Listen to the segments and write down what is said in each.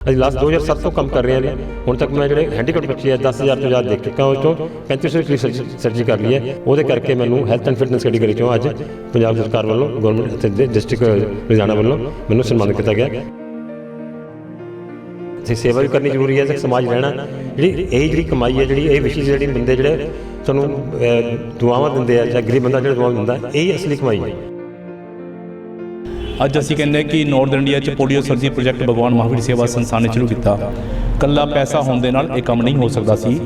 ਅਸੀਂ ਲਾਸਟ 2007 ਤੋਂ ਕੰਮ ਕਰ ਰਹੇ ਹਾਂ ਹੁਣ ਤੱਕ ਮੈਂ ਜਿਹੜੇ ਹੈਂਡੀਕੈਪ ਬੱਚੇ ਆ 10000 ਤੋਂ ਜ਼ਿਆਦਾ ਦੇਖ ਚੁੱਕਾ ਉਹ ਚੋਂ 3500 ਦੀ ਸਰਜਰੀ ਕਰ ਲਈ ਹੈ। ਉਹਦੇ ਕਰਕੇ ਮੈਨੂੰ ਹੈਲਥ ਐਂਡ ਫਿਟਨੈਸ ਕੈਟਾਗਰੀ ਚੋਂ ਅੱਜ ਪੰਜਾਬ ਸਰਕਾਰ ਵੱਲੋਂ ਗਵਰਨਮੈਂਟ ਅਤੇ ਡਿਸਟ੍ਰਿਕਟ ਲੁਧਿਆਣਾ ਵੱਲੋਂ ਮੈਨੂੰ ਸਨਮਾਨਿਤ ਕੀਤਾ ਗਿਆ। ਤੇ ਸੇਵਾ ਵੀ ਕਰਨੀ ਜ਼ਰੂਰੀ ਹੈ ਤੇ ਸਮਾਜ ਰਹਿਣਾ। ਜਿਹੜੀ ਇਹ ਜਿਹੜੀ ਕਮਾਈ ਹੈ, ਜਿਹੜੀ ਇਹ ਵਿਸ਼ੇਸ਼ ਜਿਹੜੀ ਬੰਦੇ ਜਿਹੜੇ ਤੁਹਾਨੂੰ ਦੁਆਵਾਂ ਦਿੰਦੇ ਆ ਜਾਂ ਗਰੀਬ ਬੰਦਾ ਜਿਹੜਾ ਦੁਆਵਾਂ ਦਿੰਦਾ, ਇਹ ਅਸਲੀ ਕਮਾਈ ਹੈ। ਅੱਜ ਅਸੀਂ ਕਹਿੰਦੇ ਕਿ ਨਾਰਥ ਇੰਡੀਆ 'ਚ polio surgery project Bhagwan Mahavir ਸੇਵਾ ਸੰਸਥਾਨ ਨੇ ਸ਼ੁਰੂ ਕੀਤਾ। ਕੱਲਾ ਪੈਸਾ ਹੋਣ ਦੇ ਨਾਲ ਇਹ ਕੰਮ ਨਹੀਂ ਹੋ ਸਕਦਾ ਸੀ।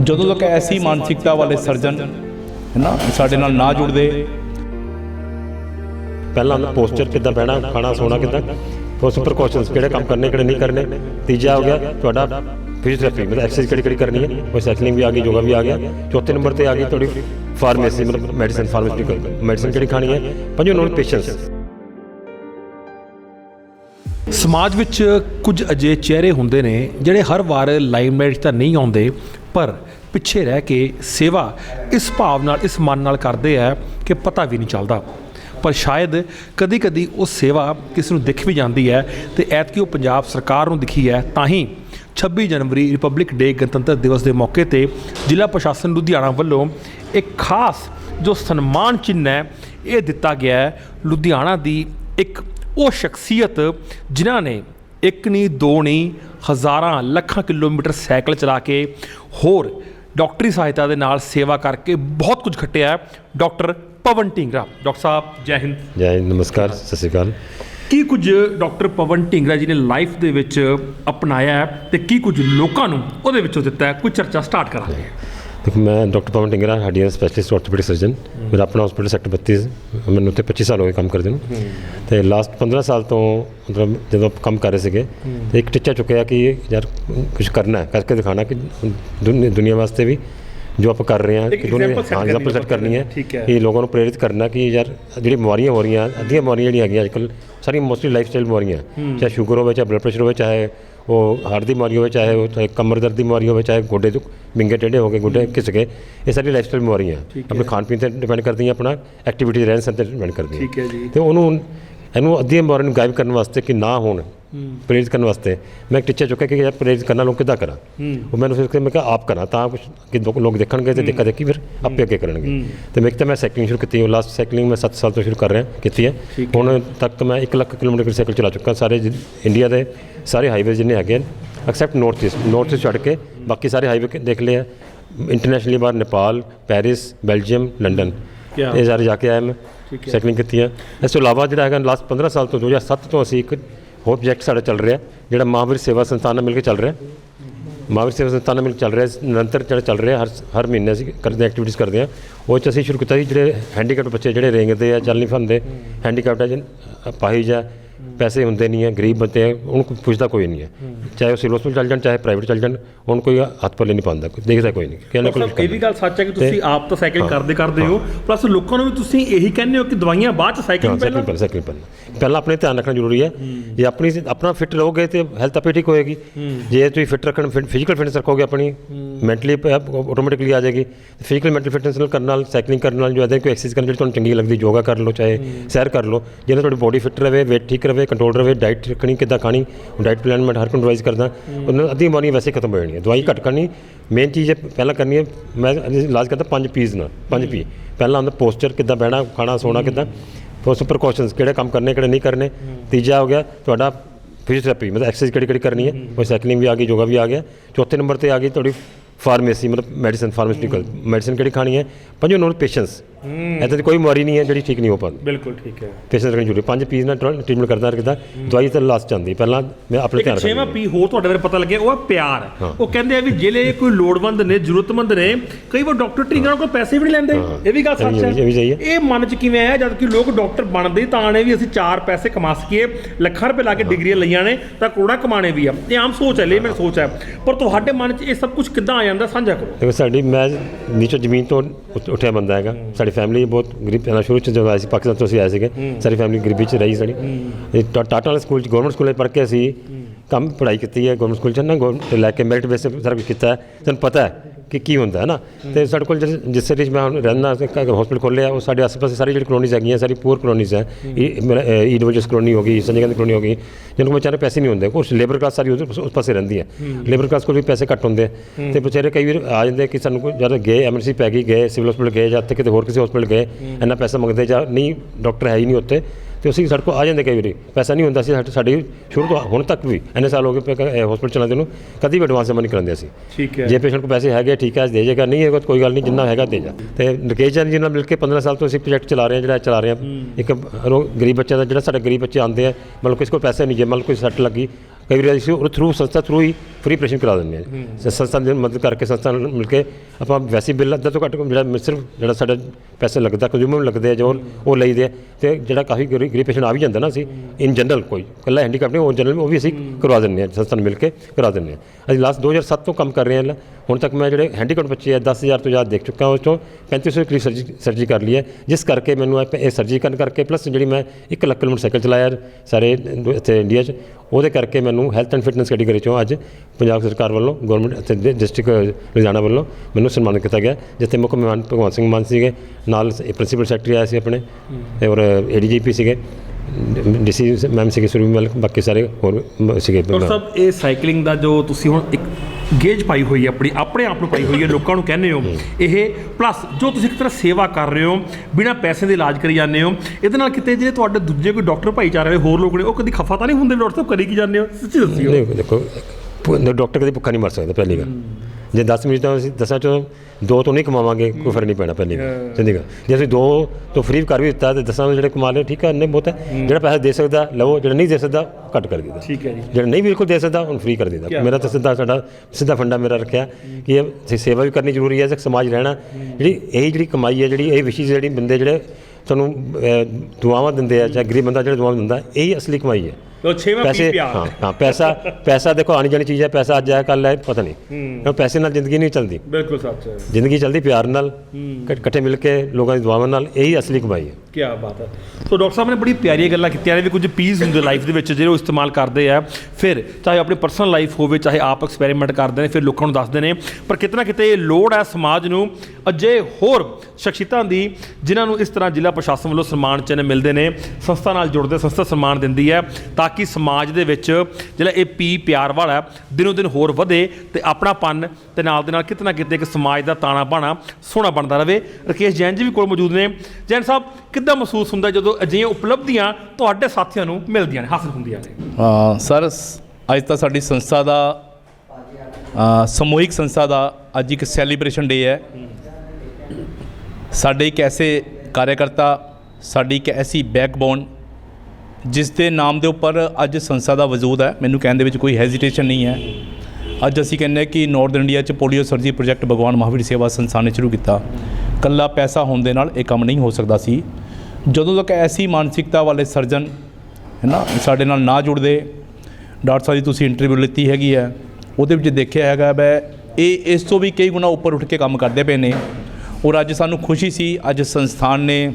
ਜਦੋਂ ਤੱਕ ਐਸੀ ਮਾਨਸਿਕਤਾ ਵਾਲੇ ਸਰਜਨ ਹੈ ਨਾ ਸਾਡੇ ਨਾਲ ਨਾ ਜੁੜਦੇ। ਪਹਿਲਾਂ ਉਹਦਾ ਪੋਸਚਰ ਕਿੱਦਾਂ ਬਹਿਣਾ, ਖਾਣਾ, ਸੋਣਾ ਕਿੱਦਾਂ? ਉਸ ਪ੍ਰੀਕਾਸ਼ਨਸ ਕਿਹੜੇ ਕੰਮ ਕਰਨੇ, ਕਿਹੜੇ ਨਹੀਂ ਕਰਨੇ? ਤੀਜਾ ਹੋ ਗਿਆ, ਤੁਹਾਡਾ ਫਿਜ਼ੀਓਥੈਰੇਪੀ ਮਤਲਬ ਐਕਸਰਸਾਈਜ਼ ਕਿਹੜੀ ਕਿਹੜੀ ਕਰਨੀ ਹੈ? ਉਹ ਸਾਈਕਲਿੰਗ ਵੀ ਆ ਗਈ ਯੋਗਾ ਵੀ ਆ ਗਿਆ। ਚੌਥੇ ਨੰਬਰ ਤੇ ਆ ਗਈ ਤੁਹਾਡੀ ਫਾਰਮੇਸੀ ਮਤਲਬ ਮੈਡੀਸਨ ਫਾਰਮਾਸਿਊਟੀਕਲ ਮੈਡੀਸਨ ਕਿਹੜੀ ਖਾਣੀ ਹੈ? ਪੰਜਵੇਂ ਨੰਬਰ ਪੇਸ਼ੈਂਸ ਸਮਾਜ ਵਿੱਚ ਕੁਝ ਅਜੇ ਚਿਹਰੇ ਹੁੰਦੇ ਨੇ ਜਿਹੜੇ ਹਰ ਵਾਰ ਲਾਈਮਲਾਈਟ ਤਾਂ ਨਹੀਂ ਆਉਂਦੇ, ਪਰ ਪਿੱਛੇ ਰਹਿ ਕੇ ਸੇਵਾ ਇਸ ਭਾਵ ਨਾਲ, ਇਸ ਮਨ ਨਾਲ ਕਰਦੇ ਆ ਕਿ ਪਤਾ ਵੀ ਨਹੀਂ ਚੱਲਦਾ। ਪਰ ਸ਼ਾਇਦ ਕਦੀ-ਕਦੀ ਉਹ ਸੇਵਾ ਕਿਸੇ ਨੂੰ ਦਿਖ ਵੀ ਜਾਂਦੀ ਹੈ ਤੇ ਐਤਕੀ ਉਹ ਪੰਜਾਬ ਸਰਕਾਰ ਨੂੰ ਦਿਖੀ ਹੈ, ਤਾਂ ਹੀ 26 ਜਨਵਰੀ ਰਿਪਬਲਿਕ ਡੇ ਗਣਤੰਤਰ ਦਿਵਸ ਦੇ ਮੌਕੇ ਤੇ ਜ਼ਿਲ੍ਹਾ ਪ੍ਰਸ਼ਾਸਨ ਲੁਧਿਆਣਾ ਵੱਲੋਂ ਇੱਕ ਖਾਸ ਜੋ ਸਨਮਾਨ ਚਿੰਨ੍ਹ ਹੈ, ਇਹ ਦਿੱਤਾ ਗਿਆ ਹੈ। ਲੁਧਿਆਣਾ ਦੀ ਇੱਕ ਉਹ ਸ਼ਖਸੀਅਤ ਜਿਨ੍ਹਾਂ ਨੇ ਇੱਕ ਨਹੀਂ ਦੋ ਨਹੀਂ ਹਜ਼ਾਰਾਂ ਲੱਖਾਂ ਕਿਲੋਮੀਟਰ ਸਾਈਕਲ ਚਲਾ ਕੇ ਹੋਰ ਡਾਕਟਰੀ ਸਹਾਇਤਾ ਦੇ ਨਾਲ ਸੇਵਾ ਕਰਕੇ ਬਹੁਤ ਕੁਝ ਖੱਟਿਆ ਹੈ। ਡਾਕਟਰ ਪਵਨ ਢਿੰਗਰਾ ਡਾਕਟਰ ਸਾਹਿਬ ਜੈ ਹਿੰਦ। ਜੈ ਹਿੰਦ, ਨਮਸਕਾਰ ਸਤਿ ਸ਼੍ਰੀ ਅਕਾਲ। ਕੀ ਕੁਝ ਡਾਕਟਰ ਪਵਨ ਢਿੰਗਰਾ ਜੀ ਨੇ ਲਾਈਫ ਦੇ ਵਿੱਚ ਅਪਣਾਇਆ ਹੈ ਤੇ ਕੀ ਕੁਝ ਲੋਕਾਂ ਨੂੰ ਉਹਦੇ ਵਿੱਚੋਂ ਦਿੱਤਾ ਹੈ? ਕੋਈ ਚਰਚਾ ਸਟਾਰਟ ਕਰਾਂਗੇ। ਦੇਖੋ ਮੈਂ ਡਾਕਟਰ ਪਵਨ ਟਿੰਗਰਾ ਹਾਰਡੀਅਨ ਸਪੈਸ਼ਲਿਸਟ ਆਰਥੋਪੈਡਿਕ ਸਰਜਨ ਮੇਰਾ ਆਪਣਾ ਹਸਪੀਟਲ ਸੈਕਟਰ 32 ਮੈਨੂੰ ਉੱਥੇ 25 ਸਾਲ ਹੋ ਗਏ ਕੰਮ ਕਰਦੇ ਨੂੰ। ਤੇ ਲਾਸਟ 15 ਸਾਲ ਤੋਂ ਮਤਲਬ ਜਦੋਂ ਕੰਮ ਕਰ ਰਹੇ ਸੀਗੇ ਤੇ ਇੱਕ ਟਿੱਚਾ ਚੁੱਕਿਆ ਕਿ ਯਾਰ ਕੁਝ ਕਰਨਾ ਹੈ ਕਰਕੇ ਦਿਖਾਣਾ ਕਿ ਦੁਨੀ- ਦੁਨੀਆ ਵਾਸਤੇ ਵੀ ਜੋ ਆਪਾਂ ਕਰ ਰਹੇ ਹਾਂ ਕਿ set ਹਾਂ ਸੈੱਟ ਆਪਾਂ ਕਰਨੀ ਹੈ। ਕਿ ਲੋਕਾਂ ਨੂੰ ਪ੍ਰੇਰਿਤ ਕਰਨਾ ਕਿ ਯਾਰ ਜਿਹੜੀ ਬਿਮਾਰੀਆਂ ਹੋ ਰਹੀਆਂ ਅੱਧੀਆਂ ਬਿਮਾਰੀਆਂ ਜਿਹੜੀਆਂ ਹੈਗੀਆਂ ਅੱਜਕੱਲ ਸਾਰੀਆਂ ਮੋਸਟਲੀ ਲਾਈਫ ਸਟਾਈਲ ਬਿਮਾਰੀਆਂ ਚਾਹੇ ਸ਼ੂਗਰ ਹੋਵੇ ਚਾਹੇ ਬਲੱਡ ਪ੍ਰੈਸ਼ਰ ਹੋਵੇ ਚਾਹੇ ਉਹ ਹਾਰਟ ਦੀ ਬਿਮਾਰੀ ਹੋਵੇ ਚਾਹੇ ਉਹ ਚਾਹੇ ਕਮਰ ਦਰਦ ਦੀ ਬਿਮਾਰੀ ਹੋਵੇ ਚਾਹੇ ਗੋਡੇ ਤੋਂ ਵਿੰਗੇ ਟੇਢੇ ਹੋ ਗਏ ਗੋਡੇ ਘਿਸ ਗਏ ਇਹ ਸਾਰੀ ਲਾਈਫ ਸਟਾਈਲ ਬਿਮਾਰੀਆਂ ਆਪਣੇ ਖਾਣ ਪੀਣ ਤੇ ਡਿਪੈਂਡ ਕਰਦੀਆਂ ਆਪਣਾ ਐਕਟੀਵਿਟੀ ਰਹਿਣ ਸਹਿਣ ਤੇ ਡਿਪੈਂਡ ਕਰਦੀਆਂ। ਠੀਕ ਹੈ ਜੀ। ਤੇ ਉਹਨੂੰ ਇਹਨੂੰ ਅੱਧੀਆਂ ਬਿਮਾਰੀਆਂ ਨੂੰ ਗਾਇਬ ਕਰਨ ਵਾਸਤੇ ਕਿ ਨਾ ਹੋਣ ਪ੍ਰੇਰਿਤ ਕਰਨ ਵਾਸਤੇ। ਮੈਂ ਇੱਕ ਟੀਚਾ ਚੁੱਕਿਆ ਕਿ ਯਾਰ ਪ੍ਰੇਰਿਤ ਕਰਨਾ ਲੋਕ ਕਿੱਦਾਂ ਕਰਾਂ? ਉਹ ਮੈਨੂੰ ਫਿਰ ਮੈਂ ਕਿਹਾ ਆਪ ਕਰਾਂ। ਤਾਂ ਕੁਝ ਕਿ ਲੋਕ ਦੇਖਣਗੇ ਤੇ ਦੇਖਾ ਦੇਖੀ ਫਿਰ ਆਪੇ ਅੱਗੇ ਕਰਨਗੇ। ਤੇ ਮੈਂ ਇੱਕ ਤਾਂ ਮੈਂ ਸਾਈਕਲਿੰਗ ਸ਼ੁਰੂ ਕੀਤੀ ਉਹ ਲਾਸਟ ਸਾਈਕਲਿੰਗ ਮੈਂ 7 ਸਾਲ ਤੋਂ ਸ਼ੁਰੂ ਕਰ ਰਿਹਾ ਕੀਤੀ ਹੈ। ਹੁਣ ਤੱਕ ਮੈਂ 1 ਲੱਖ ਕਿਲੋਮੀਟਰ ਸਾਈਕਲ ਚਲਾ ਚੁੱਕਾ ਸਾਰੇ ਇੰਡੀਆ ਦੇ ਸਾਰੇ ਹਾਈਵੇ ਜਿੰਨੇ ਹੈਗੇ except north east north east ਛੱਡ ਕੇ ਬਾਕੀ ਸਾਰੇ ਹਾਈਵੇ ਦੇਖ ਲਏ ਆ। ਇੰਟਰਨੈਸ਼ਨਲੀ ਬਾਹਰ ਨੇਪਾਲ ਪੈਰਿਸ ਬੈਲਜੀਅਮ ਲੰਡਨ। ਇਹ ਸਾਰੇ ਜਾ ਕੇ ਆਇਆ ਮੈਂ ਸਾਈਕਲਿੰਗ ਕੀਤੀ ਹੈ ਇਸ ਤੋਂ ਇਲਾਵਾ ਜਿਹੜਾ ਹੈਗਾ ਲਾਸਟ 15 ਸਾਲ ਤੋਂ 2007 ਤੋਂ ਅਸੀਂ ਇੱਕ ਹੋਰ ਪ੍ਰੋਜੈਕਟ ਸਾਡਾ ਚੱਲ ਰਿਹਾ ਜਿਹੜਾ ਮਹਾਂਵੀਰ ਸੇਵਾ ਸੰਸਥਾਨ ਨਾਲ ਮਿਲ ਕੇ ਚੱਲ ਰਿਹਾ ਮਹਾਂਵੀਰ ਸੇਵਾ ਸੰਸਥਾਨ ਨਾਲ ਮਿਲ ਕੇ ਚੱਲ ਰਿਹਾ ਨਿਰੰਤਰ ਜਿਹੜਾ ਚੱਲ ਰਿਹਾ ਹਰ ਹਰ ਮਹੀਨੇ ਅਸੀਂ ਕਰਦੇ ਐਕਟੀਵਿਟੀਜ਼ ਕਰਦੇ ਹਾਂ ਉਹ 'ਚ ਅਸੀਂ ਸ਼ੁਰੂ ਕੀਤਾ ਸੀ ਜਿਹੜੇ ਹੈਂਡੀਕੈਪਟ ਬੱਚੇ ਜਿਹੜੇ ਰੇਂਗਦੇ ਆ ਚੱਲ ਨਹੀਂ ਫੰਦੇ ਹੈਂਡੀਕੈਪਟ ਹੈ ਜਿਨ ਪਾਹਿਜ ਹੈ ਪੈਸੇ ਹੁੰਦੇ ਨਹੀਂ ਹੈ ਗਰੀਬ ਬੰਦੇ ਹੈ ਉਹਨੂੰ ਕੋਈ ਪੁੱਛਦਾ ਕੋਈ ਨਹੀਂ ਹੈ। ਚਾਹੇ ਉਹ ਸਿਵਲ ਹਸਪਤਾਲ ਚੱਲ ਜਾਣ ਚਾਹੇ ਪ੍ਰਾਈਵੇਟ ਚੱਲ ਜਾਣ ਉਹਨੂੰ ਕੋਈ ਹੱਥ ਪੱਲੇ ਨਹੀਂ ਪਾਉਂਦਾ ਕੋਈ ਦੇਖਦਾ ਕੋਈ ਨਹੀਂ ਕਹਿੰਦਾ ਕੋਈ ਇਹ ਵੀ ਗੱਲ ਸੱਚ ਹੈ ਕਿ ਤੁਸੀਂ ਆਪ ਤਾਂ ਸਾਈਕਲ ਕਰਦੇ ਕਰਦੇ ਹੋ। ਪਲੱਸ ਲੋਕਾਂ ਨੂੰ ਵੀ ਤੁਸੀਂ ਇਹੀ ਕਹਿੰਦੇ ਹੋ ਕਿ ਦਵਾਈਆਂ ਬਾਅਦ ਚ ਹਾਂ ਸਾਈਕਲ ਪਹਿਲਾਂ ਪਹਿਲਾਂ ਸਾਈਕਲ ਪਹਿਲਾਂ। ਪਹਿਲਾਂ ਆਪਣੇ ਧਿਆਨ ਰੱਖਣਾ ਜ਼ਰੂਰੀ ਹੈ। ਜੇ ਆਪਣੀ ਆਪਣਾ ਫਿਟ ਰਹੋਗੇ ਤੇ ਹੈਲਥ ਆਪੇ ਠੀਕ ਹੋਏਗੀ। ਜੇ ਤੁਸੀਂ ਫਿਟ ਰੱਖਣ ਫਿਜ਼ੀਕਲ ਫਿਟਨੈਸ ਰੱਖੋਗੇ ਆਪਣੀ ਮੈਂਟਲੀ ਆਟੋਮੈਟਿਕਲੀ ਆ ਜਾਏਗੀ। ਫਿਜ਼ੀਕਲ ਮੈਂਟਲ ਫਿਟਨੈਸ ਨਾਲ ਕਰਨ ਨਾਲ ਸਾਈਕਲਿੰਗ ਕਰਨ ਨਾਲ ਜੋ ਅਦਰ ਕੋਈ ਐਕਸਰਸਾਈਜ਼ ਕਰਨ ਜਿਹੜੀ ਤੁਹਾਨੂੰ ਚੰਗੀ ਲੱਗਦੀ ਯੋਗਾ ਕਰ ਲਓ ਚਾਹੇ ਸੈਰ ਕਰ ਲਓ ਜਿਹਨਾਂ ਤੁਹਾਡੀ ਬੋਡੀ ਫਿਟ ਰਵੇ weight ਠੀਕ ਰਵੇ ਕੰਟਰੋਲ ਰਵੇ ਡਾਈਟ ਰੱਖਣੀ, ਕਿੱਦਾਂ ਖਾਣੀ ਡਾਈਟ ਪਲਾਨ ਮੈਂ ਹਰ ਕੰਟਰੋਲਾਈਜ਼ ਕਰਦਾ। ਉਹਨਾਂ ਨਾਲ ਅੱਧੀ ਬਿਮਾਰੀਆਂ ਵੈਸੇ ਖਤਮ ਹੋ ਜਾਣੀਆਂ, ਦਵਾਈ ਘੱਟ ਕਰਨੀ ਮੇਨ ਚੀਜ਼ ਹੈ ਪਹਿਲਾਂ ਕਰਨੀ ਹੈ, ਮੈਂ ਇਲਾਜ ਕਰਦਾ ਪੰਜ ਪੀਸ ਨਾਲ, ਪੰਜ ਪੀ ਪਹਿਲਾਂ ਹੁੰਦਾ ਪੋਸਚਰ ਕਿੱਦਾਂ ਬਹਿਣਾ, ਖਾਣਾ, ਸੋਣਾ ਕਿੱਦਾਂ, ਉਸ ਪ੍ਰੀਕਾਸ਼ਨਸ ਕਿਹੜੇ ਕੰਮ ਕਰਨੇ, ਕਿਹੜੇ ਨਹੀਂ ਕਰਨੇ। ਤੀਜਾ ਹੋ ਗਿਆ ਤੁਹਾਡਾ ਫਿਜ਼ੀਓਥੈਰੇਪੀ ਮਤਲਬ ਐਕਸਰਸਾਈਜ਼ ਕਿਹੜੀ ਕਿਹੜੀ ਕਰਨੀ ਹੈ ਉਹ ਸਾਈਕਲਿੰਗ ਵੀ ਆ ਗਈ ਯੋਗਾ ਵੀ ਆ ਗਿਆ। ਚੌਥੇ ਨੰਬਰ ਤੇ ਆ ਗਈ ਤੁਹਾਡੀ ਫਾਰਮੇਸੀ ਮਤਲਬ ਮੈਡੀਸਨ ਫਾਰਮਾਸਿਊਟੀਕਲ ਮੈਡੀਸਨ ਕਿਹੜੀ ਖਾਣੀ ਹੈ, ਪੰਜਵੇਂ ਨੰਬਰ ਪੇਸ਼ੈਂਸ ਇੱਦਾਂ ਦੀ ਕੋਈ ਬਿਮਾਰੀ ਨਹੀਂ ਹੈ ਜਿਹੜੀ ਠੀਕ ਨਹੀਂ ਹੋ ਪਾਉਂਦੀ। ਬਿਲਕੁਲ ਠੀਕ ਹੈ। ਪੇਸ਼ੈਂਸ ਰੱਖਣੀ ਜ਼ਰੂਰੀ ਪੰਜ ਪੀਸ ਨਾਲ ਟ੍ਰੀਟਮੈਂਟ ਕਰਦਾ ਰੱਖਦਾ ਦਵਾਈ ਤਾਂ ਲਾਸਟ ਜਾਂਦੀ ਪਹਿਲਾਂ ਮੈਂ ਆਪਣੇ ਇੱਕ ਧਿਆਨ ਛੇਵਾਂ ਪੀ ਹੋਰ ਤੁਹਾਡੇ ਬਾਰੇ ਪਤਾ ਲੱਗਿਆ ਉਹ ਹੈ ਪਿਆਰ। ਉਹ ਕਹਿੰਦੇ ਆ ਵੀ ਜਿਹੜੇ ਕੋਈ ਲੋੜਵੰਦ ਨੇ ਜ਼ਰੂਰਤਮੰਦ ਨੇ ਕਈ ਵਾਰ ਡਾਕਟਰ ਟ੍ਰਿੰਗਰਾਂ ਕੋਲ ਪੈਸੇ ਵੀ ਨਹੀਂ ਲੈਂਦੇ। ਇਹ ਵੀ ਗੱਲ ਸੱਚ ਹੈ। ਇਹ ਮਨ 'ਚ ਕਿਵੇਂ ਆਇਆ? ਜਦ ਕਿ ਲੋਕ ਡਾਕਟਰ ਬਣਦੇ ਤਾਂ ਨੇ ਵੀ ਅਸੀਂ ਚਾਰ ਪੈਸੇ ਕਮਾ ਸਕੀਏ। ਲੱਖਾਂ ਰੁਪਏ ਲਾ ਕੇ ਡਿਗਰੀਆਂ ਲਈਆਂ ਨੇ ਤਾਂ ਕਰੋੜਾਂ ਕਮਾਣੇ ਵੀ ਆ। ਇਹ ਆਮ ਸੋਚ ਹੈ ਲੇਮੈਨ ਸੋਚ ਹੈ। ਪਰ ਤੁਹਾਡੇ ਮਨ 'ਚ ਇਹ ਸਭ ਕੁਝ ਕਿੱਦਾਂ ਆ ਜਾਂਦਾ? ਸਾਂਝਾ ਕਰੋ। ਦੇਖੋ ਸਾਡੀ ਮੈਂ ਨੀਚੋਂ ਜ਼ਮੀਨ ਤੋਂ ਉੱਠ- ਉੱਠਿਆ ਬੰਦਾ ਹੈਗਾ। ਸਾਡੀ ਫੈਮਿਲੀ ਬਹੁਤ ਗਰੀਬ ਪਹਿਲਾਂ ਸ਼ੁਰੂ ਚ ਜਦੋਂ ਆਏ ਸੀ ਪਾਕਿਸਤਾਨ ਤੋਂ ਅਸੀਂ ਆਏ ਸੀਗੇ ਸਾਡੀ ਫੈਮਿਲੀ ਗਰੀਬੀ ਚ ਰਹੀ ਸਾਡੀ ਇਹ ਟਾ- ਟਾਟਾ ਵਾਲੇ ਸਕੂਲ ਚ ਗਵਰਨਮੈਂਟ ਸਕੂਲੇ ਪੜ੍ਹ ਕੇ ਅਸੀਂ ਕੰਮ ਪੜ੍ਹਾਈ ਕੀਤੀ ਹੈ ਗਵਰਨਮੈਂਟ ਸਕੂਲ ਚ। ਨਾ ਗਵਰਨਮੈਂਟ ਲੈ ਕੇ ਮੈਰਿਟ ਬੇਸ ਤੇ ਸਾਰਾ ਕੁਝ ਕੀਤਾ ਹੈ। ਤੁਹਾਨੂੰ ਪਤਾ ਹੈ ਕਿ ਕੀ ਹੁੰਦਾ ਹੈ ਨਾ? ਤੇ ਸਾਡੇ ਕੋਲ ਜਿਸ- ਸਿਟੀ 'ਚ ਮੈਂ ਹੁਣ ਰਹਿੰਦਾ ਹਸਪੀਟਲ ਖੋਲ੍ਹਿਆ ਉਹ ਸਾਡੇ ਆਸ-ਪਾਸ ਸਾਰੀ ਜਿਹੜੀ ਕਲੋਨੀਜ਼ ਹੈਗੀਆਂ ਸਾਰੀ ਪੂਰ ਕਲੋਨੀਜ਼ ਹੈ। ਇੰਡੀਵਿਜੂਅਲਸ ਕਲੋਨੀ ਹੋ ਗਈ ਸੰਜੇ ਗਾਂਧੀ ਕਲੋਨੀ ਹੋ ਗਈ ਜਿਹਨਾਂ ਕੋਲ ਵਿਚਾਰੇ ਪੈਸੇ ਨਹੀਂ ਹੁੰਦੇ। ਕੁਛ ਲੇਬਰ ਕਲਾਸ ਸਾਰੀ ਉਸ ਪਾਸੇ ਰਹਿੰਦੀ ਹੈ। ਲੇਬਰ ਕਲਾਸ ਕੋਲ ਵੀ ਪੈਸੇ ਘੱਟ ਹੁੰਦੇ ਤੇ ਵਿਚਾਰੇ ਕਈ ਵਾਰ ਆ ਜਾਂਦੇ ਕਿ ਸਾਨੂੰ ਕੋਈ ਜਦ ਗਏ ਐਮਰਜੈਂਸੀ ਪੈ ਗਈ ਗਏ ਸਿਵਲ ਹਸਪੀਟਲ ਗਏ ਜਾਂ ਕਿਤੇ ਹੋਰ ਕਿਸੇ ਹਸਪੀਟਲ ਗਏ ਇੰਨਾ ਪੈਸਾ ਮੰਗਦੇ ਜਾਂ ਨਹੀਂ ਡਾਕਟਰ ਹੈ ਹੀ ਨਹੀਂ ਉੱਥੇ। ਤੇ ਅਸੀਂ ਸਾਡੇ ਕੋਲ ਆ ਜਾਂਦੇ ਕਈ ਵਾਰੀ। ਪੈਸਾ ਨਹੀਂ ਹੁੰਦਾ ਸੀ ਸਾਡੇ- ਸਾਡੀ ਸ਼ੁਰੂ ਤੋਂ ਹੁਣ ਤੱਕ ਵੀ। ਇੰਨੇ ਸਾਲ ਹੋ ਗਏ ਹਸਪੀਟਲ ਚਲਾਉਂਦੇ ਨੂੰ। ਕਦੀ ਵੀ ਐਡਵਾਂਸ ਜਮ੍ਹਾਂ ਨਹੀਂ ਕਰਾਉਂਦੇ ਅਸੀਂ। ਠੀਕ ਹੈ। ਜੇ ਪੇਸ਼ੈਂਟ ਕੋਲ ਪੈਸੇ ਹੈਗੇ ਠੀਕ ਹੈ ਦੇ ਜਾਏਗਾ ਨਹੀਂ ਹੈਗਾ ਤਾਂ ਕੋਈ ਗੱਲ ਨਹੀਂ ਜਿੰਨਾ ਹੈਗਾ ਦੇ ਜਾ। ਤੇ ਨਕੇਸ਼ ਜੀ ਨਾਲ ਮਿਲ ਕੇ 15 ਸਾਲ ਤੋਂ ਅਸੀਂ ਪ੍ਰੋਜੈਕਟ ਚਲਾ ਰਹੇ ਹਾਂ ਜਿਹੜਾ ਚਲਾ ਰਹੇ ਹਾਂ। ਇੱਕ ਰੋ- ਗਰੀਬ ਬੱਚੇ ਦਾ ਜਿਹੜਾ ਸਾਡੇ ਗਰੀਬ ਬੱਚੇ ਆਉਂਦੇ ਆ ਮਤਲਬ ਕਿਸੇ ਕੋਲ ਪੈਸੇ ਨਹੀਂ ਜੇ ਮਤਲਬ ਕੋਈ ਸੱਟ ਲੱਗੀ। ਕਈ ਵਾਰੀ ਅਸੀਂ ਉਹ ਥਰੂ ਸੰਸਥਾ ਥਰੂ ਹੀ ਫ੍ਰੀ ਆਪਰੇਸ਼ਨ ਕਰਾ ਦਿੰਦੇ ਹਾਂ। ਸੰਸਥਾ ਦੀ ਮਦਦ ਕਰਕੇ ਸੰਸਥਾ ਨਾਲ ਮਿਲ ਕੇ ਆਪਾਂ ਵੈਸੇ ਬਿੱਲ ਅੱਧਾ ਤੋਂ ਘੱਟ ਜਿਹੜਾ ਸਿਰਫ ਜਿਹੜਾ ਸਾਡਾ ਪੈਸੇ ਲੱਗਦਾ ਕੰਜ਼ਿਊਮਰ ਲੱਗਦੇ ਆ ਜੋ ਉਹ ਲਈਦੇ ਆ। ਤੇ ਜਿਹੜਾ ਕਾਫੀ ਗਰੀ- ਗਰੀਬ ਪੇਸ਼ੈਂਟ ਆ ਵੀ ਜਾਂਦਾ ਨਾ ਅਸੀਂ ਇਨ ਜਨਰਲ ਕੋਈ ਇਕੱਲਾ ਹੈਂਡੀਕੈਪ ਨਹੀਂ ਉਹ ਜਨਰਲ ਉਹ ਵੀ ਅਸੀਂ ਕਰਵਾ ਦਿੰਦੇ ਹਾਂ ਸੰਸਥਾ ਨਾਲ ਮਿਲ ਕੇ ਕਰਾ ਦਿੰਦੇ ਹਾਂ। ਅਸੀਂ ਲਾਸਟ 2007 ਤੋਂ ਕੰਮ ਕਰ ਰਹੇ ਹਾਂ। ਹੁਣ ਤੱਕ ਮੈਂ ਜਿਹੜੇ ਹੈਂਡੀਕੈਪ ਬੱਚੇ ਆ 10000 ਤੋਂ ਜ਼ਿਆਦਾ ਦੇਖ ਚੁੱਕਾ ਉਸ ਤੋਂ 3500 ਦੇ ਕਰੀਬ ਸਰਜੀ ਸਰਜੀ ਕਰ ਲਈ ਹੈ। ਜਿਸ ਕਰਕੇ ਮੈਨੂੰ ਇਹ ਇਹ ਸਰਜੀ ਕਰਨ ਕਰਕੇ ਪਲੱਸ ਜਿਹੜੀ ਮੈਂ 1 ਲੱਖ ਕਿਲੋਮੀਟਰ ਸਾਈਕਲ ਚਲਾਇਆ ਸਾਰੇ ਇੱਥੇ ਇੰਡੀਆ 'ਚ ਉਹਦੇ ਕਰਕੇ ਮੈਨੂੰ ਹੈਲਥ ਐਂਡ ਫਿਟਨੈਸ ਕੈਟਾਗਰੀ 'ਚੋਂ ਅੱਜ ਪੰਜਾਬ ਸਰਕਾਰ ਵੱਲੋਂ ਗਵਰਨਮੈਂਟ ਅਤੇ ਡਿਸਟ੍ਰਿਕਟ ਲੁਧਿਆਣਾ ਵੱਲੋਂ ਮੈਨੂੰ ਸਨਮਾਨਿਤ ਕੀਤਾ ਗਿਆ। ਜਿੱਥੇ ਮੁੱਖ ਮਹਿਮਾਨ ਭਗਵੰਤ ਸਿੰਘ ਮਾਨ ਸੀਗੇ। ਨਾਲ ਪ੍ਰਿੰਸੀਪਲ ਸੈਕਟਰੀ ਆਏ ਸੀ ਆਪਣੇ ਤੇ ਔਰ ਏਡੀਜੀਪੀ ਸੀਗੇ। ਡੀਸੀ ਮੈਮ ਸੀਗੇ ਸੁਰਵੀਮਲ ਬਾਕੀ ਸਾਰੇ ਹੋਰ ਸੀਗੇ। ਡਾਕਟਰ ਸਾਹਿਬ ਇਹ ਸਾਈਕਲਿੰਗ ਦਾ ਜੋ ਤੁਸੀਂ ਹੁਣ ਇੱਕ ਗੇਜ ਪਾਈ ਹੋਈ ਹੈ ਆਪਣੀ ਆਪਣੇ ਆਪ ਨੂੰ ਪਾਈ ਹੋਈ ਹੈ ਲੋਕਾਂ ਨੂੰ ਕਹਿੰਦੇ ਹੋ ਇਹ ਪਲੱਸ ਜੋ ਤੁਸੀਂ ਇੱਕ ਤਰ੍ਹਾਂ ਸੇਵਾ ਕਰ ਰਹੇ ਹੋ ਬਿਨਾਂ ਪੈਸੇ ਦੇ ਇਲਾਜ ਕਰੀ ਜਾਂਦੇ ਹੋ ਇਹਦੇ ਨਾਲ ਕਿਤੇ ਜਿਹੜੇ ਤੁਹਾਡੇ ਦੂਜੇ ਕੋਈ ਡਾਕਟਰ ਭਾਈਚਾਰੇ ਦੇ ਹੋਰ ਲੋਕ ਨੇ ਉਹ ਕਦੀ ਖਫਾ ਤਾਂ ਨਹੀਂ ਹੁੰਦੇ ਡਾਕਟਰ ਸਾਹਿਬ ਕਰੀ ਕੀ ਜਾਂਦੇ ਹੋ? ਸੱਚੀ ਦੱਸਿਓ। ਦੇਖੋ ਡਾਕਟਰ ਕਦੇ ਭੁੱਖਾ ਨਹੀਂ ਮਰ ਸਕਦਾ ਪਹਿਲੀ ਗੱਲ। ਜੇ 10 ਮਿੰਟ ਤਾਂ ਅਸੀਂ ਦਸਾਂ ਚੋਂ ਦੋ ਤੋਂ ਨਹੀਂ ਕਮਾਵਾਂਗੇ ਕੋਈ ਫ਼ਰਕ ਨਹੀਂ ਪੈਣਾ ਪਹਿਲੀ ਗੱਲ। ਜਿੰਦੀ ਗੱਲ। ਜੇ ਅਸੀਂ ਦੋ ਤੋਂ ਫ੍ਰੀ ਕਰ ਵੀ ਦਿੱਤਾ ਤੇ ਦਸਾਂ ਵਿੱਚ ਜਿਹੜੇ ਕਮਾ ਲਏ ਠੀਕ ਹੈ ਨਹੀਂ ਬਹੁਤ ਹੈ। ਜਿਹੜਾ ਪੈਸਾ ਦੇ ਸਕਦਾ ਲਵੋ ਜਿਹੜਾ ਨਹੀਂ ਦੇ ਸਕਦਾ ਘੱਟ ਕਰ ਦਿੱਤਾ ਠੀਕ ਹੈ ਜੀ। ਜਿਹੜਾ ਨਹੀਂ ਬਿਲਕੁਲ ਦੇ ਸਕਦਾ ਉਹਨੂੰ ਫ੍ਰੀ ਕਰ ਦਿੱਤਾ ਮੇਰਾ ਤਾਂ ਸਿੱਧਾ ਸਾਡਾ ਸਿੱਧਾ ਫੰਡਾ ਮੇਰਾ ਰੱਖਿਆ ਕਿ ਇਹ ਸੇਵਾ ਵੀ ਕਰਨੀ ਜ਼ਰੂਰੀ ਹੈ ਸਮਾਜ ਰਹਿਣਾ। ਜਿਹੜੀ ਇਹ ਜਿਹੜੀ ਕਮਾਈ ਹੈ ਜਿਹੜੀ ਇਹ ਵਿਸ਼ੀ ਜਿਹੜੀ ਬੰਦੇ ਜਿਹੜੇ ਤੁਹਾਨੂੰ ਦੁਆਵਾਂ ਦਿੰਦੇ ਆ ਜਾਂ ਗਰੀਬ ਬੰਦਾ ਜਿਹੜਾ ਦੁਆਵਾਂ ਦਿੰਦਾ ਇਹ ਅਸਲੀ ਕਮਾਈ ਹੈ। ਛੇਵਾਂ ਪੈਸੇ ਪੀ ਪਿਆਰ। ਹਾਂ ਹਾਂ ਪੈਸਾ ਪੈਸਾ ਦੇਖੋ ਆਣੀ ਜਾਣੀ ਚੀਜ਼ ਹੈ ਪੈਸਾ ਅੱਜ ਹੈ ਕੱਲ ਹੈ ਪਤਾ ਨਹੀਂ। ਕਿਉਂ ਪੈਸੇ ਨਾਲ ਜ਼ਿੰਦਗੀ ਨਹੀਂ ਚੱਲਦੀ? ਬਿਲਕੁਲ ਸੱਚ ਹੈ। ਜ਼ਿੰਦਗੀ ਚੱਲਦੀ ਪਿਆਰ ਨਾਲ ਇਕੱਠ- ਮਿਲ ਕੇ ਲੋਕਾਂ ਦੀ ਦੁਆਵਾਂ ਨਾਲ ਇਹੀ ਅਸਲੀ ਕਮਾਈ ਹੈ। ਕੀ ਬਾਤ ਹੈ। ਸੋ ਡਾਕਟਰ ਸਾਹਿਬ ਨੇ ਬੜੀ ਪਿਆਰੀਆਂ ਗੱਲਾਂ ਕੀਤੀਆਂ ਨੇ ਵੀ ਕੁਝ ਪੀਸ ਹੁੰਦੇ ਲਾਈਫ ਦੇ ਵਿੱਚ ਜਿਹੜੇ ਉਹ ਇਸਤੇਮਾਲ ਕਰਦੇ ਆ। ਫਿਰ ਚਾਹੇ ਆਪਣੀ ਪਰਸਨਲ ਲਾਈਫ ਹੋਵੇ ਚਾਹੇ ਆਪ ਐਕਸਪੈਰੀਮੈਂਟ ਕਰਦੇ ਨੇ ਫਿਰ ਲੋਕਾਂ ਨੂੰ ਦੱਸਦੇ ਨੇ। ਪਰ ਕਿਤੇ ਨਾ ਕਿਤੇ ਇਹ ਲੋੜ ਹੈ ਸਮਾਜ ਨੂੰ ਅਜੇ ਹੋਰ ਸ਼ਖਸੀਅਤਾਂ ਦੀ ਜਿਨ੍ਹਾਂ ਨੂੰ ਇਸ ਤਰ੍ਹਾਂ ਜ਼ਿਲ੍ਹਾ ਪ੍ਰਸ਼ਾਸਨ ਵੱਲੋਂ ਸਨਮਾਨ ਚਿੰਨ੍ਹ ਮਿਲਦੇ ਨੇ ਸੰਸਥਾ ਨਾਲ ਜੁੜਦੇ ਸੰਸਥਾ ਸਨਮਾਨ ਦਿੰਦੀ ਹੈ ਤਾਂ ਕਿ ਸਮਾਜ ਦੇ ਵਿੱਚ ਜਿਹੜਾ ਇਹ ਪੀ ਪਿਆਰ ਵਾਲਾ ਦਿਨੋ ਦਿਨ ਹੋਰ ਵਧੇ ਤੇ ਆਪਣਾਪਨ ਤੇ ਨਾਲ ਦੇ ਨਾਲ ਕਿਤੇ ਨਾ ਕਿਤੇ ਇੱਕ ਸਮਾਜ ਦਾ ਤਾਣਾ ਬਾਣਾ ਸੋਹਣਾ ਬਣਦਾ ਰਵੇ। ਰਕੇਸ਼ ਜੈਨ ਜੀ ਵੀ ਕੋਲ ਮੌਜੂਦ ਨੇ। ਜੈਨ ਸਾਹਿਬ ਕਿੱਦਾਂ ਮਹਿਸੂਸ ਹੁੰਦਾ ਜਦੋਂ ਅਜਿਹੀਆਂ ਉਪਲਬਧੀਆਂ ਤੁਹਾਡੇ ਸਾਥੀਆਂ ਨੂੰ ਮਿਲਦੀਆਂ ਨੇ ਹਾਸਲ ਹੁੰਦੀਆਂ ਨੇ? ਅ, ਸਰ ਅੱਜ ਤਾਂ ਸਾਡੀ ਸੰਸਥਾ ਦਾ ਸਮੂਹਿਕ ਸੰਸਥਾ ਦਾ ਅੱਜ ਇੱਕ ਸੈਲੀਬ੍ਰੇਸ਼ਨ ਡੇ ਹੈ। ਸਾਡੇ ਇੱਕ ਐਸੇ ਕਾਰਜਕਰਤਾ ਸਾਡੀ ਇੱਕ ਐਸੀ ਬੈਕਬੋਨ ਜਿਸ ਦੇ ਨਾਮ ਦੇ ਉੱਪਰ ਅੱਜ ਸੰਸਥਾ ਦਾ ਵਜੂਦ ਹੈ। ਮੈਨੂੰ ਕਹਿਣ ਦੇ ਵਿੱਚ ਕੋਈ ਹੈਜ਼ਿਟੇਸ਼ਨ ਨਹੀਂ ਹੈ। ਅੱਜ ਅਸੀਂ ਕਹਿੰਦੇ ਕਿ ਨਾਰਥ ਇੰਡੀਆ 'ਚ polio surgery project Bhagwan Mahavir ਸੇਵਾ ਸੰਸਥਾ ਨੇ ਸ਼ੁਰੂ ਕੀਤਾ। ਕੱਲਾ ਪੈਸਾ ਹੋਣ ਦੇ ਨਾਲ ਇਹ ਕੰਮ ਨਹੀਂ ਹੋ ਸਕਦਾ ਸੀ। ਜਦੋਂ ਤੱਕ ਐਸੀ ਮਾਨਸਿਕਤਾ ਵਾਲੇ ਸਰਜਨ ਹੈ ਨਾ ਸਾਡੇ ਨਾਲ ਨਾ ਜੁੜਦੇ, ਡਾਕਟਰ ਸਾਹਿਬ ਦੀ ਤੁਸੀਂ ਇੰਟਰਵਿਊ ਲਿੱਤੀ ਹੈਗੀ ਹੈ। ਉਹਦੇ ਵਿੱਚ ਦੇਖਿਆ ਹੈਗਾ ਵੈ, ਇਹ ਇਸ ਤੋਂ ਵੀ ਕਈ ਗੁਣਾ ਉੱਪਰ ਉੱਠ ਕੇ ਕੰਮ ਕਰਦੇ ਪਏ ਨੇ। ਔਰ ਅੱਜ ਸਾਨੂੰ ਖੁਸ਼ੀ ਸੀ, ਅੱਜ ਸੰਸਥਾਨ ਨੇ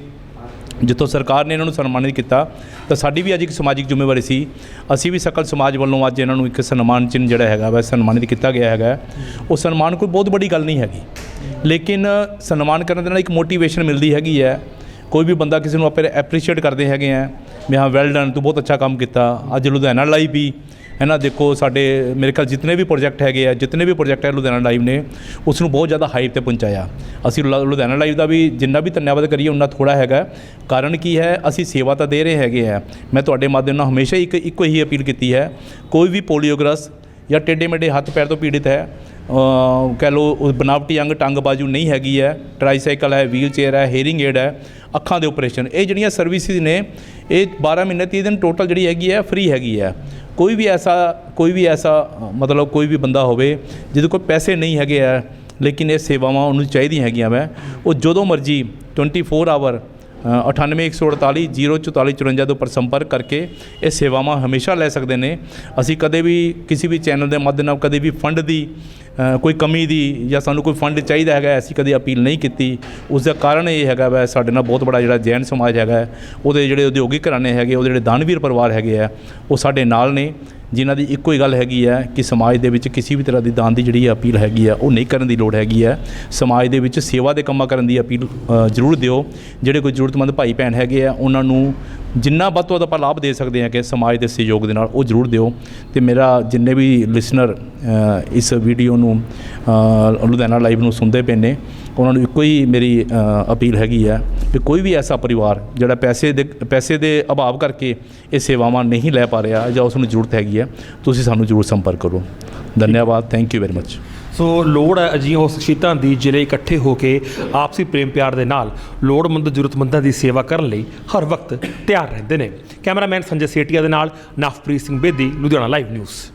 ਜਿੱਥੋਂ ਸਰਕਾਰ ਨੇ ਇਹਨਾਂ ਨੂੰ ਸਨਮਾਨਿਤ ਕੀਤਾ, ਤਾਂ ਸਾਡੀ ਵੀ ਅੱਜ ਇੱਕ ਸਮਾਜਿਕ ਜ਼ਿੰਮੇਵਾਰੀ ਸੀ। ਅਸੀਂ ਵੀ ਸਕਲ ਸਮਾਜ ਵੱਲੋਂ ਅੱਜ ਇਹਨਾਂ ਨੂੰ ਇੱਕ ਸਨਮਾਨ ਚਿੰਨ੍ਹ ਜਿਹੜਾ ਹੈਗਾ ਵੈ, ਸਨਮਾਨਿਤ ਕੀਤਾ ਗਿਆ ਹੈਗਾ। ਉਹ ਸਨਮਾਨ ਕੋਈ ਬਹੁਤ ਵੱਡੀ ਗੱਲ ਨਹੀਂ ਹੈਗੀ। ਲੇਕਿਨ ਸਨਮਾਨ ਕਰਨ ਦੇ ਨਾਲ ਇੱਕ ਮੋਟੀਵੇਸ਼ਨ ਮਿਲਦੀ ਹੈਗੀ ਹੈ। ਕੋਈ ਵੀ ਬੰਦਾ ਕਿਸੇ ਨੂੰ ਆਪਾਂ ਐਪਰੀਸ਼ੀਏਟ ਕਰਦੇ ਹੈਗੇ ਆ, ਵੀ ਹਾਂ ਵੈਲ ਡਨ ਤੂੰ ਬਹੁਤ ਅੱਛਾ ਕੰਮ ਕੀਤਾ, ਅੱਜ ਲੁਧਿਆਣਾ ਲਾਈਵ ਵੀ ਹੈ ਨਾ, ਦੇਖੋ ਸਾਡੇ, ਮੇਰੇ ਖਿਆਲ ਜਿੰਨੇ ਵੀ ਪ੍ਰੋਜੈਕਟ ਹੈਗੇ ਆ ਜਿੰਨੇ ਵੀ ਪ੍ਰੋਜੈਕਟ ਹੈ ਲੁਧਿਆਣਾ ਲਾਈਵ ਨੇ ਉਸ ਨੂੰ ਬਹੁਤ ਜ਼ਿਆਦਾ ਹਾਈਪ ਤੇ ਪਹੁੰਚਾਇਆ। ਅਸੀਂ ਲੁ- ਲੁਧਿਆਣਾ ਲਾਈਵ ਦਾ ਵੀ ਜਿੰਨਾ ਵੀ ਧੰਨਵਾਦ ਕਰੀਏ, ਉਨਾ ਥੋੜਾ ਹੈਗਾ। ਕਾਰਨ ਕੀ ਹੈ, ਅਸੀਂ ਸੇਵਾ ਤਾਂ ਦੇ ਰਹੇ ਹੈਗੇ ਆ। ਮੈਂ ਤੁਹਾਡੇ ਮਾਧਿਅਮ ਨਾਲ ਹਮੇਸ਼ਾ ਇੱਕ, ਇੱਕੋ ਹੀ ਅਪੀਲ ਕੀਤੀ ਹੈ। ਕੋਈ ਵੀ ਪੋਲੀਓਗ੍ਰਸ ਜਾਂ ਟੇਢੇ ਮੇਢੇ ਹੱਥ ਪੈਰ ਤੋਂ ਪੀੜਿਤ ਹੈ ਕਹਿ ਲਓ, ਉਹ ਬਨਾਵਟੀ ਅੰਗ ਟੰਗ ਬਾਜੂ ਨਹੀਂ ਹੈਗੀ ਹੈ ਟ੍ਰਾਈਸਾਈਕਲ ਹੈ ਵੀਲ ਚੇਅਰ ਹੈ ਹੀਅਰਿੰਗ ਏਡ ਹੈ, ਅੱਖਾਂ ਦੇ ਆਪਰੇਸ਼ਨ ਇਹ ਜਿਹੜੀਆਂ ਸਰਵਿਸਿਜ਼ ਨੇ, ਇਹ 12 ਮਹੀਨੇ 30 ਦਿਨ ਟੋਟਲ ਜਿਹੜੀ ਹੈਗੀ ਹੈ ਫ੍ਰੀ ਹੈਗੀ ਹੈ। ਕੋਈ ਵੀ ਐਸਾ, ਕੋਈ ਵੀ ਐਸਾ, ਮਤਲਬ ਕੋਈ ਵੀ ਬੰਦਾ ਹੋਵੇ, ਜਿਹਦੇ ਕੋਲ ਪੈਸੇ ਨਹੀਂ ਹੈਗੇ ਆ ਲੇਕਿਨ ਇਹ ਸੇਵਾਵਾਂ ਉਹਨੂੰ ਚਾਹੀਦੀਆਂ ਹੈਗੀਆਂ ਵੈ। ਉਹ ਜਦੋਂ ਮਰਜ਼ੀ 24 ਆਵਰ 98148 04454 ਦੇ ਉੱਪਰ ਸੰਪਰਕ ਕਰਕੇ ਇਹ ਸੇਵਾਵਾਂ ਹਮੇਸ਼ਾ ਲੈ ਸਕਦੇ ਨੇ। ਅਸੀਂ ਕਦੇ ਵੀ ਕਿਸੇ ਵੀ ਚੈਨਲ ਦੇ ਮਾਧਿਅਮ ਨਾਲ ਕਦੇ ਵੀ ਫੰਡ ਦੀ ਕੋਈ ਕਮੀ ਦੀ ਜਾਂ ਸਾਨੂੰ ਕੋਈ ਫੰਡ ਚਾਹੀਦਾ ਹੈਗਾ, ਅਸੀਂ ਕਦੇ ਅਪੀਲ ਨਹੀਂ ਕੀਤੀ। ਉਸ ਦਾ ਕਾਰਨ ਇਹ ਹੈਗਾ ਵੈ, ਸਾਡੇ ਨਾਲ ਬਹੁਤ ਬੜਾ ਜਿਹੜਾ ਜੈਨ ਸਮਾਜ ਹੈਗਾ, ਉਹਦੇ ਜਿਹੜੇ ਉਦਯੋਗਿਕ ਘਰਾਣੇ ਹੈਗੇ, ਉਹਦੇ ਜਿਹੜੇ ਦਾਨਵੀਰ ਪਰਿਵਾਰ ਹੈਗੇ ਆ, ਉਹ ਸਾਡੇ ਨਾਲ ਨੇ। ਜਿਨ੍ਹਾਂ ਦੀ ਇੱਕੋ ਹੀ ਗੱਲ ਹੈਗੀ ਹੈ ਕਿ ਸਮਾਜ ਦੇ ਵਿੱਚ ਕਿਸੇ ਵੀ ਤਰ੍ਹਾਂ ਦੀ ਦਾਨ ਦੀ ਜਿਹੜੀ ਅਪੀਲ ਹੈਗੀ ਹੈ, ਉਹ ਨਹੀਂ ਕਰਨ ਦੀ ਲੋੜ ਹੈਗੀ ਹੈ। ਸਮਾਜ ਦੇ ਵਿੱਚ ਸੇਵਾ ਦੇ ਕੰਮਾਂ ਕਰਨ ਦੀ ਅਪੀਲ ਜ਼ਰੂਰ ਦਿਓ। ਜਿਹੜੇ ਕੋਈ ਜ਼ਰੂਰਤਮੰਦ ਭਾਈ ਭੈਣ ਹੈਗੇ ਆ, ਉਹਨਾਂ ਨੂੰ ਜਿੰਨਾ ਵੱਧ ਤੋਂ ਵੱਧ ਆਪਾਂ ਲਾਭ ਦੇ ਸਕਦੇ ਹਾਂ ਕਿ ਸਮਾਜ ਦੇ ਸਹਿਯੋਗ ਦੇ ਨਾਲ ਉਹ ਜ਼ਰੂਰ ਦਿਓ। ਤੇ ਮੇਰਾ ਜਿੰਨੇ ਵੀ ਲਿਸਨਰ ਇਸ ਵੀਡੀਓ ਨੂੰ ਲੁਧਿਆਣਾ ਲਾਈਵ ਨੂੰ ਸੁਣਦੇ ਪਏ ਨੇ ਉਹਨਾਂ ਨੂੰ ਇੱਕੋ ਹੀ ਮੇਰੀ ਅਪੀਲ ਹੈਗੀ ਹੈ ਕਿ ਕੋਈ ਵੀ ਐਸਾ ਪਰਿਵਾਰ ਜਿਹੜਾ ਪੈਸੇ ਦੇ ਪੈਸੇ ਦੇ ਅਭਾਵ ਕਰਕੇ ਇਹ ਸੇਵਾਵਾਂ ਨਹੀਂ ਲੈ ਪਾ ਰਿਹਾ ਜਾਂ ਉਸ ਨੂੰ ਜ਼ਰੂਰਤ ਹੈਗੀ ਹੈ ਤੁਸੀਂ ਸਾਨੂੰ ਜ਼ਰੂਰ ਸੰਪਰਕ ਕਰੋ। ਧੰਨਵਾਦ। Thank you very much so ਲੋੜ ਹੈ ਅਜਿਹੀਆਂ ਉਸ ਸ਼ਖਸੀਅਤਾਂ ਦੀ ਜਿਹੜੇ ਇਕੱਠੇ ਹੋ ਕੇ ਆਪਸੀ ਪ੍ਰੇਮ ਪਿਆਰ ਦੇ ਨਾਲ ਲੋੜਮੰਦ ਜ਼ਰੂਰਤਮੰਦਾਂ ਦੀ ਸੇਵਾ ਕਰਨ ਲਈ ਹਰ ਵਕਤ ਤਿਆਰ ਰਹਿੰਦੇ ਨੇ। ਕੈਮਰਾਮੈਨ ਸੰਜੇ ਸੇਟੀਆ ਦੇ ਨਾਲ ਨਵਪ੍ਰੀਤ ਸਿੰਘ ਬੇਦੀ, ਲੁਧਿਆਣਾ ਲਾਈਵ ਨਿਊਜ਼